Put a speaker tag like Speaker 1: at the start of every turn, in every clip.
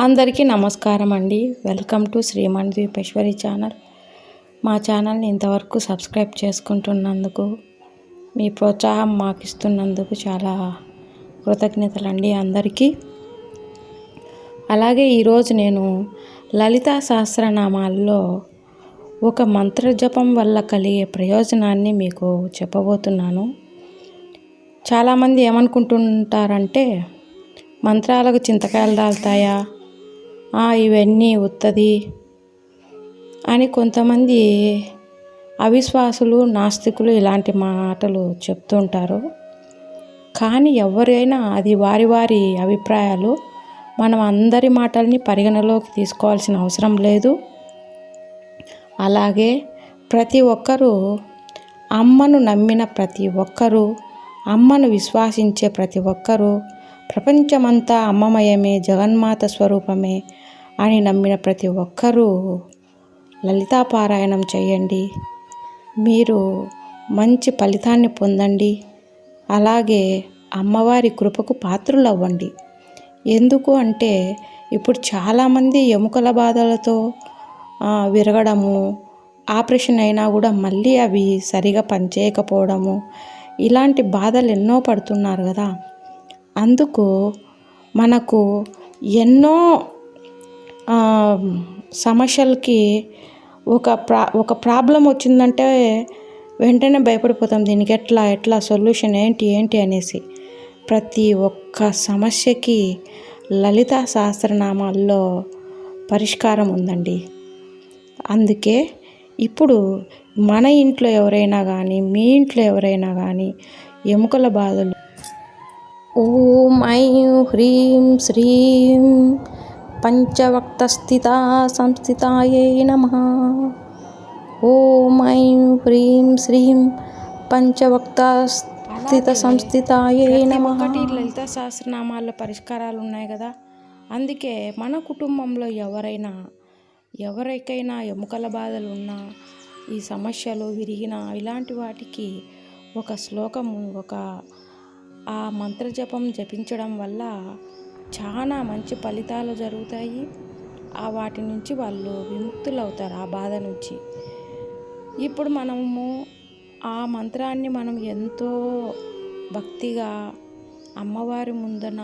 Speaker 1: అందరికీ నమస్కారం అండి. Welcome to Shriman Dwipeshwari channel. మా ఛానల్ని ఇంతవరకు సబ్స్క్రైబ్ చేసుకుంటున్నందుకు మీ ప్రోత్సాహం మాకు ఇస్తున్నందుకు చాలా కృతజ్ఞతలండి అందరికీ. అలాగే ఈరోజు నేను లలితా సహస్రనామాల్లో ఒక మంత్ర జపం వల్ల కలిగే ప్రయోజనాన్ని మీకు చెప్పబోతున్నాను. చాలామంది ఏమనుకుంటుంటారంటే మంత్రాలకు చింతకాయలు రాలుతాయా ఇవన్నీ ఉత్తది అని కొంతమంది అవిశ్వాసులు నాస్తికులు ఇలాంటి మాటలు చెప్తుంటారు. కానీ ఎవరైనా అది వారి వారి అభిప్రాయాలు మనం అందరి మాటల్ని పరిగణలోకి తీసుకోవాల్సిన అవసరం లేదు. అలాగే ప్రతి ఒక్కరూ అమ్మను నమ్మిన ప్రతి ఒక్కరూ అమ్మను విశ్వాసించే ప్రతి ఒక్కరూ ప్రపంచమంతా అమ్మమయమే జగన్మాత స్వరూపమే అని నమ్మిన ప్రతి ఒక్కరూ లలితాపారాయణం చేయండి. మీరు మంచి ఫలితాన్ని పొందండి. అలాగే అమ్మవారి కృపకు పాత్రులు అవ్వండి ఎందుకు అంటే ఇప్పుడు చాలామంది ఎముకల బాధలతో విరగడము ఆపరేషన్ అయినా కూడా మళ్ళీ అవి సరిగా పనిచేయకపోవడము ఇలాంటి బాధలు ఎన్నో పడుతున్నారు కదా. అందుకు మనకు ఎన్నో సమస్యలకి ఒక ప్రా ఒక ప్రాబ్లం వచ్చిందంటే వెంటనే భయపడిపోతాం దీనికి ఎట్లా ఎట్లా సొల్యూషన్ ఏంటి ఏంటి అనేసి. ప్రతి ఒక్క సమస్యకి లలిత సహస్రనామాల్లో పరిష్కారం ఉందండి. అందుకే ఇప్పుడు మన ఇంట్లో ఎవరైనా కానీ మీ ఇంట్లో ఎవరైనా కానీ ఎముకల బాధలు. ఓం ఐం హ్రీం శ్రీం పంచవక్తస్థిత సంస్థితాయే నమ. ఓం ఐం హ్రీం శ్రీం పంచవక్తస్థిత సంస్థితాయే నమ. లలిత సహస్రనామాల్లో పరిష్కారాలు ఉన్నాయి కదా. అందుకే మన కుటుంబంలో ఎవరైనా ఎవరికైనా ఎముకల బాధలు ఉన్నా ఈ సమస్యలు విరిగిన ఇలాంటి వాటికి ఒక శ్లోకము ఒక ఆ మంత్రజపం జపించడం వల్ల చాలా మంచి ఫలితాలు జరుగుతాయి. ఆ వాటి నుంచి వాళ్ళు విముక్తులు అవుతారు ఆ బాధ నుంచి. ఇప్పుడు మనము ఆ మంత్రాన్ని మనం ఎంతో భక్తిగా అమ్మవారి ముందన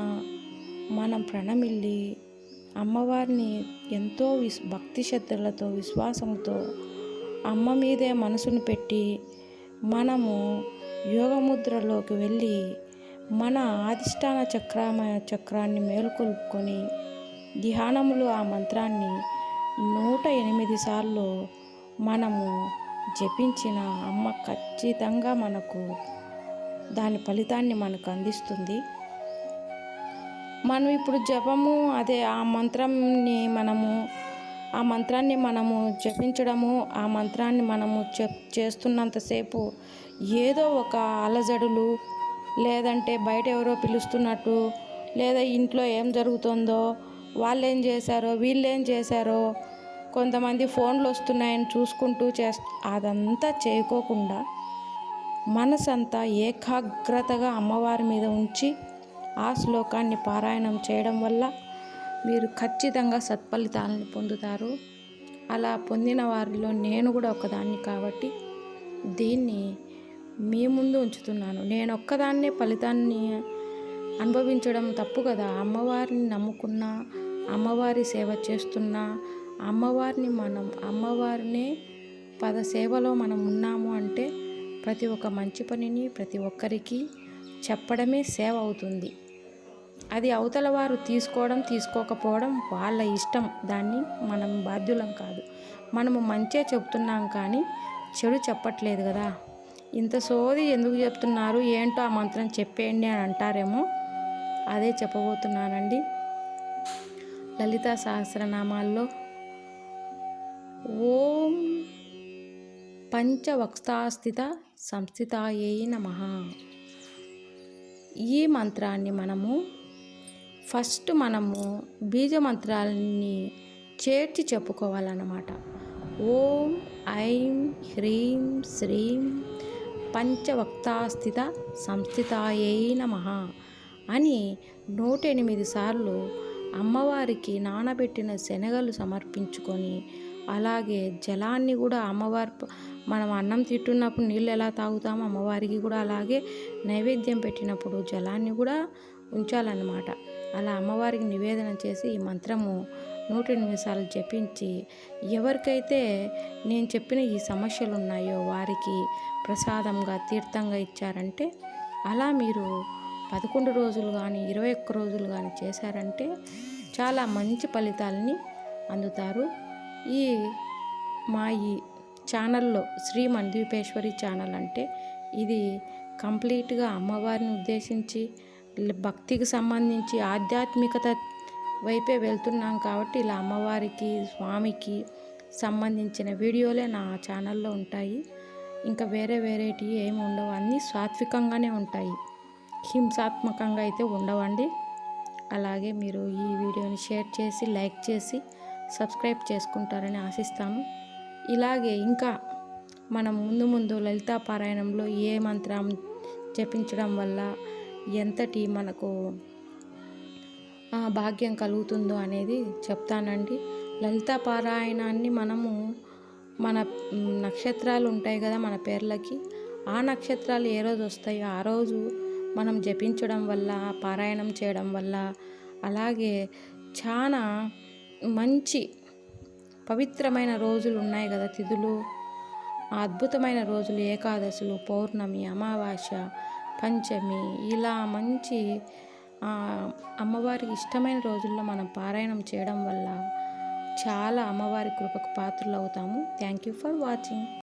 Speaker 1: మనం ప్రణమిల్లి అమ్మవారిని ఎంతో విస్ భక్తి శ్రద్ధలతో విశ్వాసంతో అమ్మ మీదే మనసును పెట్టి మనము యోగముద్రలోకి వెళ్ళి మన ఆదిష్టాన చక్రమ చక్రాన్ని మేలుకొల్పుకొని ధ్యానములు ఆ మంత్రాన్ని నూట ఎనిమిది సార్లు మనము జపించిన అమ్మ ఖచ్చితంగా మనకు దాని ఫలితాన్ని మనకు అందిస్తుంది. మనం ఇప్పుడు జపము అదే ఆ మంత్రాన్ని మనము ఆ మంత్రాన్ని మనము జపించడము ఆ మంత్రాన్ని మనము చెప్ చేస్తున్నంతసేపు ఏదో ఒక అలజడులు లేదంటే బయట ఎవరో పిలుస్తున్నట్టు లేదా ఇంట్లో ఏం జరుగుతుందో వాళ్ళు ఏం చేశారో వీళ్ళు ఏం చేశారో కొంతమంది ఫోన్లు వస్తున్నాయని చూసుకుంటూ చేస్తూ అదంతా చేయకోకుండా మనసంతా ఏకాగ్రతగా అమ్మవారి మీద ఉంచి ఆ శ్లోకాన్ని పారాయణం చేయడం వల్ల మీరు ఖచ్చితంగా సత్ఫలితాలను పొందుతారు. అలా పొందిన వారిలో నేను కూడా ఒకదాన్ని కాబట్టి దీన్ని మీ ముందు ఉంచుతున్నాను. నేను ఒక్కదాన్నే ఫలితాన్ని అనుభవించడం తప్పు కదా. అమ్మవారిని నమ్ముకున్న అమ్మవారి సేవ చేస్తున్న అమ్మవారిని మనం అమ్మవారిని పద సేవలో మనం ఉన్నాము అంటే ప్రతి ఒక్క మంచి పనిని ప్రతి ఒక్కరికి చెప్పడమే సేవ అవుతుంది. అది అవతల వారు తీసుకోవడం తీసుకోకపోవడం వాళ్ళ ఇష్టం. దాన్ని మనం బాధ్యులం కాదు. మనము మంచే చెప్తున్నాం కానీ చెడు చెప్పట్లేదు కదా. ఇంత సోది ఎందుకు చెప్తున్నారు? ఏంటో ఆ మంత్రం చెప్పేయండి అని అంటారేమో. అదే చెప్పబోతున్నానండి. లలితా సహస్రనామాల్లో ఓం పంచవక్తాస్థిత సంస్థితాయే నమ. ఈ మంత్రాన్ని మనము ఫస్ట్ మనము బీజ మంత్రాలని చేర్చి చెప్పుకోవాలన్నమాట. ఓం ఐం హ్రీం శ్రీం పంచవక్తాస్థిత సంస్థితాయై నమ అని నూట ఎనిమిది సార్లు అమ్మవారికి నానబెట్టిన శనగలు సమర్పించుకొని అలాగే జలాన్ని కూడా అమ్మవారి మనం అన్నం తిట్టున్నప్పుడు నీళ్ళు ఎలా తాగుతామో అమ్మవారికి కూడా అలాగే నైవేద్యం పెట్టినప్పుడు జలాన్ని కూడా ఉంచాలన్నమాట. అలా అమ్మవారికి నివేదన చేసి ఈ మంత్రము నూట నిమిషాలు జపించి ఎవరికైతే నేను చెప్పిన ఈ సమస్యలు ఉన్నాయో వారికి ప్రసాదంగా తీర్థంగా ఇచ్చారంటే అలా మీరు పదకొండు రోజులు కానీ ఇరవై ఒక్క రోజులు కానీ చేశారంటే చాలా మంచి ఫలితాలని అందుతారు. ఈ మా ఈ ఛానల్లో శ్రీ మందీపేశ్వరి ఛానల్ అంటే ఇది కంప్లీట్గా అమ్మవారిని ఉద్దేశించి భక్తికి సంబంధించి ఆధ్యాత్మికత వైపే వెళ్తున్నాం కాబట్టి ఇలా అమ్మవారికి స్వామికి సంబంధించిన వీడియోలే నా ఛానల్లో ఉంటాయి. ఇంకా వేరే వేరేటివి ఏమి ఉండవు. అన్నీ సాత్వికంగానే ఉంటాయి. హింసాత్మకంగా అయితే ఉండవండి. అలాగే మీరు ఈ వీడియోని షేర్ చేసి లైక్ చేసి సబ్స్క్రైబ్ చేసుకుంటారని ఆశిస్తాము. ఇలాగే ఇంకా మనం ముందు ముందు లలితా పారాయణంలో ఏ మంత్రం జపించడం వల్ల ఎంతటి మనకు భాగ్యం కలుగుతుందో అనేది చెప్తానండి. లలిత పారాయణాన్ని మనము మన నక్షత్రాలు ఉంటాయి కదా మన పేర్లకి ఆ నక్షత్రాలు ఏ రోజు వస్తాయో ఆ రోజు మనం జపించడం వల్ల పారాయణం చేయడం వల్ల అలాగే చాలా మంచి పవిత్రమైన రోజులు ఉన్నాయి కదా తిథులు. అద్భుతమైన రోజులు ఏకాదశులు పౌర్ణమి అమావాస్య పంచమి ఇలా మంచి అమ్మవారికి ఇష్టమైన రోజుల్లో మనం పారాయణం చేయడం వల్ల చాలా అమ్మవారి కృపకు పాత్రలు అవుతాము. Thank you for watching